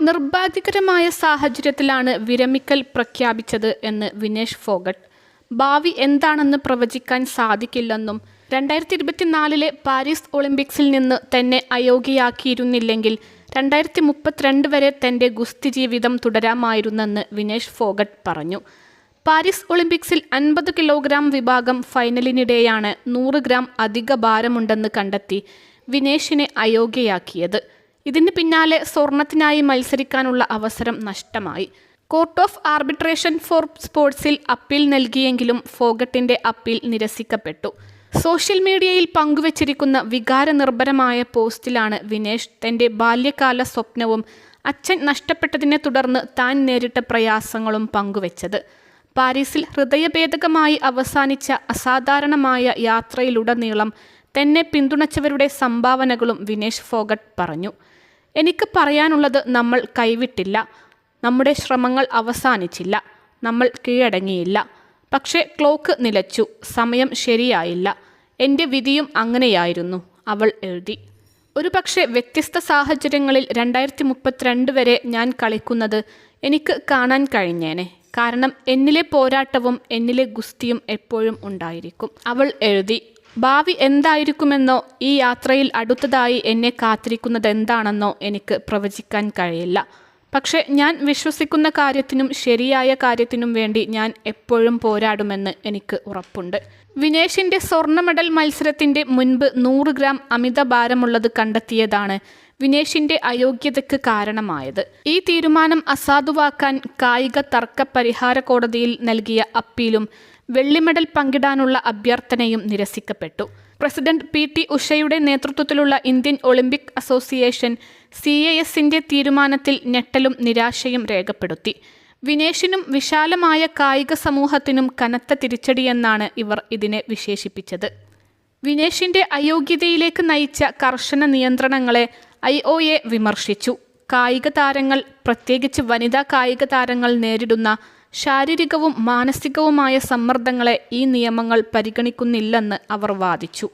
നിർഭാഗ്യകരമായ സാഹചര്യത്തിലാണ് വിരമിക്കൽ പ്രഖ്യാപിച്ചത് എന്ന് വിനേഷ് ഫോഗട്ട്. ഭാവി എന്താണെന്ന് പ്രവചിക്കാൻ സാധിക്കില്ലെന്നും രണ്ടായിരത്തി ഇരുപത്തിനാലിലെ പാരീസ് ഒളിമ്പിക്സിൽ നിന്ന് തന്നെ അയോഗ്യയാക്കിയിരുന്നില്ലെങ്കിൽ രണ്ടായിരത്തി മുപ്പത്തിരണ്ട് വരെ തന്റെ ഗുസ്തി ജീവിതം തുടരാമായിരുന്നെന്ന് വിനേഷ് ഫോഗട്ട് പറഞ്ഞു. പാരീസ് ഒളിമ്പിക്സിൽ അൻപത് കിലോഗ്രാം വിഭാഗം ഫൈനലിനിടെയാണ് നൂറ് ഗ്രാം അധിക ഭാരമുണ്ടെന്ന് കണ്ടെത്തി വിനേഷിനെ അയോഗ്യയാക്കിയത്. ഇതിന് പിന്നാലെ സ്വർണത്തിനായി മത്സരിക്കാനുള്ള അവസരം നഷ്ടമായി. കോർട്ട് ഓഫ് ആർബിട്രേഷൻ ഫോർ സ്പോർട്സിൽ അപ്പീൽ നൽകിയെങ്കിലും ഫോഗട്ടിന്റെ അപ്പീൽ നിരസിക്കപ്പെട്ടു. സോഷ്യൽ മീഡിയയിൽ പങ്കുവച്ചിരിക്കുന്ന വികാരനിർഭരമായ പോസ്റ്റിലാണ് വിനേഷ് തന്റെ ബാല്യകാല സ്വപ്നവും അച്ഛൻ നഷ്ടപ്പെട്ടതിനെ തുടർന്ന് താൻ നേരിട്ട പ്രയാസങ്ങളും പങ്കുവച്ചത്. പാരീസിൽ ഹൃദയഭേദകമായി അവസാനിച്ച അസാധാരണമായ യാത്രയിലുടനീളം തന്നെ പിന്തുണച്ചവരുടെ സംഭാവനകളും വിനേഷ് ഫോഗട്ട് പറഞ്ഞു. എനിക്ക് പറയാനുള്ളത് നമ്മൾ കൈവിട്ടില്ല. നമ്മുടെ ശ്രമങ്ങൾ അവസാനിച്ചില്ല. നമ്മൾ കീഴടങ്ങിയില്ല. പക്ഷേ ക്ലോക്ക് നിലച്ചു. സമയം ശരിയായില്ല. എന്റെ വിധിയും അങ്ങനെയായിരുന്നു അവൾ എഴുതി. ഒരു പക്ഷേ വ്യത്യസ്ത സാഹചര്യങ്ങളിൽ രണ്ടായിരത്തി മുപ്പത്തിരണ്ട് വരെ ഞാൻ കളിക്കുന്നത് എനിക്ക് കാണാൻ കഴിഞ്ഞേനെ. കാരണം എന്നിലെ പോരാട്ടവും എന്നിലെ ഗുസ്തിയും എപ്പോഴും ഉണ്ടായിരിക്കും അവൾ എഴുതി. ഭാവി എന്തായിരിക്കുമെന്നോ ഈ യാത്രയിൽ അടുത്തതായി എന്നെ കാത്തിരിക്കുന്നത് എന്താണെന്നോ എനിക്ക് പ്രവചിക്കാൻ കഴിയില്ല. പക്ഷെ ഞാൻ വിശ്വസിക്കുന്ന കാര്യത്തിനും ശരിയായ കാര്യത്തിനും വേണ്ടി ഞാൻ എപ്പോഴും പോരാടുമെന്ന് എനിക്ക് ഉറപ്പുണ്ട്. വിനേഷിന്റെ സ്വർണ മെഡൽ മത്സരത്തിന്റെ മുൻപ് നൂറ് ഗ്രാം അമിത ഭാരമുള്ളത് കണ്ടെത്തിയതാണ് വിനേഷിന്റെ അയോഗ്യതയ്ക്ക് കാരണമായത്. ഈ തീരുമാനം അസാധുവാക്കാൻ കായിക തർക്ക പരിഹാര കോടതിയിൽ നൽകിയ അപ്പീലും വെള്ളിമെഡൽ പങ്കിടാനുള്ള അഭ്യർത്ഥനയും നിരസിക്കപ്പെട്ടു. പ്രസിഡന്റ് പി ടി ഉഷയുടെ നേതൃത്വത്തിലുള്ള Indian Olympic association C A എസിന്റെ തീരുമാനത്തിൽ ഞെട്ടലും നിരാശയും രേഖപ്പെടുത്തി. വിനേഷിനും വിശാലമായ കായിക സമൂഹത്തിനും കനത്ത തിരിച്ചടിയെന്നാണ് ഇവർ ഇതിനെ വിശേഷിപ്പിച്ചത്. വിനേഷിന്റെ അയോഗ്യതയിലേക്ക് നയിച്ച കർശന നിയന്ത്രണങ്ങളെ ഐ ഒ എ വിമർശിച്ചു. കായിക താരങ്ങൾ പ്രത്യേകിച്ച് വനിതാ കായിക താരങ്ങൾ നേരിടുന്ന ശാരീരികവും മാനസികവുമായ സമ്മർദ്ദങ്ങളെ ഈ നിയമങ്ങൾ പരിഗണിക്കുന്നില്ലെന്ന് അവർ വാദിച്ചു.